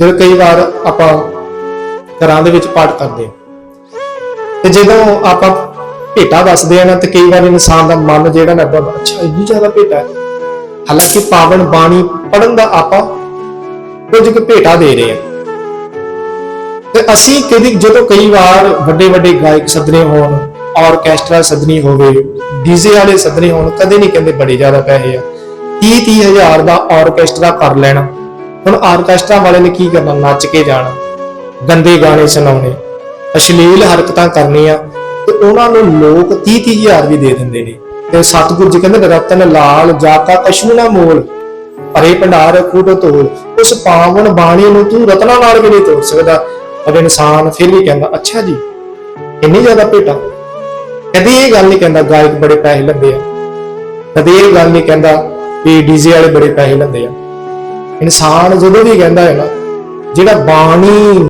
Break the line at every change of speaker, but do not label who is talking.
ਜਦੋਂ ਕਈ ਵਾਰ ਆਪਾਂ ਘਰਾਂ ਦੇ ਵਿੱਚ ਪਾਠ ਕਰਦੇ ਹਾਂ। ਤੇ ਜਦੋਂ ਆਪਾਂ ਭੇਟਾ ਦੱਸਦੇ ਆ ਨਾ, ਤੇ ਕਈ ਵਾਰ ਇਨਸਾਨ ਦਾ ਮਨ ਜਿਹੜਾ ਨਾ ਅੱਛਾ, ਇੰਨੀ ਜ਼ਿਆਦਾ ਭੇਟਾ ਹੈ। ਹਾਲਾਂਕਿ ਪਾਵਨ ਬਾਣੀ ਪੜਨ ਦਾ ਆਪਾਂ ਕੁਝ ਕੁ ਭੇਟਾ ਦੇ ਰਹੇ ਹਾਂ। ਤੇ ਅਸੀਂ ਕਦੀ, ਜਦੋਂ ਕਈ ਵਾਰ ਵੱਡੇ ਵੱਡੇ ਗਾਇਕ ਸੱਦਣੇ ਹੋਣ ਆਰਕੈਸਟਰਾ ਸੱਦਣੀ ਹੋਵੇ ਡੀਜ਼ੇ ਵਾਲੇ ਸੱਦਣੇ ਹੋਣ, ਕਦੇ ਨਹੀਂ ਕਹਿੰਦੇ ਬੜੇ ਜ਼ਿਆਦਾ ਪੈਸੇ ਆ। 30 30 ਹਜ਼ਾਰ ਦਾ ਆਰਕੈਸਟਰਾ ਕਰ ਲੈਣਾ। ਹੁਣ ਆਰਕੈਸਟਰਾ ਵਾਲੇ ਨੇ ਕੀ ਕਰਨਾ? ਨੱਚ ਕੇ ਜਾਣਾ। ਗੰਦੇ ਗਾਣੇ ਸੁਣਾਉਣੇ। ਅਸ਼ਲੀਲ ਹਰਕਤਾਂ ਕਰਨੀਆਂ। ਤੇ ਉਹਨਾਂ ਨੂੰ ਲੋਕ 30 30 ਹਜ਼ਾਰ ਵੀ ਦੇ ਦਿੰਦੇ ਨੇ। ਤੇ ਸਤਿਗੁਰੂ ਜੀ ਕਹਿੰਦੇ ਰਤਨ ਲਾਲ ਜਾਤਾ ਕਛੂ ਨਾ ਮੋਲ ਭਰੇ ਭੰਡਾਰ ਕੂਟ ਤੋਲ, ਉਸ ਪਾਵਨ ਬਾਣੀ ਨੂੰ ਤੂੰ ਰਤਨਾ ਨਾਲ ਵੀ ਨਹੀਂ ਤੋੜ ਸਕਦਾ। ਪਰ ਇਨਸਾਨ ਫਿਰ ਵੀ ਕਹਿੰਦਾ, ਅੱਛਾ ਜੀ, ਇੰਨੀ ਜ਼ਿਆਦਾ ਭੇਟਾ। ਕਦੇ ਇਹ ਗੱਲ ਨਹੀਂ ਕਹਿੰਦਾ, ਗਾਇਕ ਬੜੇ ਪੈਸੇ ਲੈਂਦੇ ਆ। ਕਦੇ ਇਹ ਗੱਲ ਨਹੀਂ ਕਹਿੰਦਾ ਵੀ ਡੀਜੇ ਵਾਲੇ ਬੜੇ ਪੈਸੇ ਲੈਂਦੇ ਆ। ਇਨਸਾਨ ਜਦੋਂ ਵੀ ਕਹਿੰਦਾ ਹੈ ਨਾ ਜਿਹੜਾ ਬਾਣੀ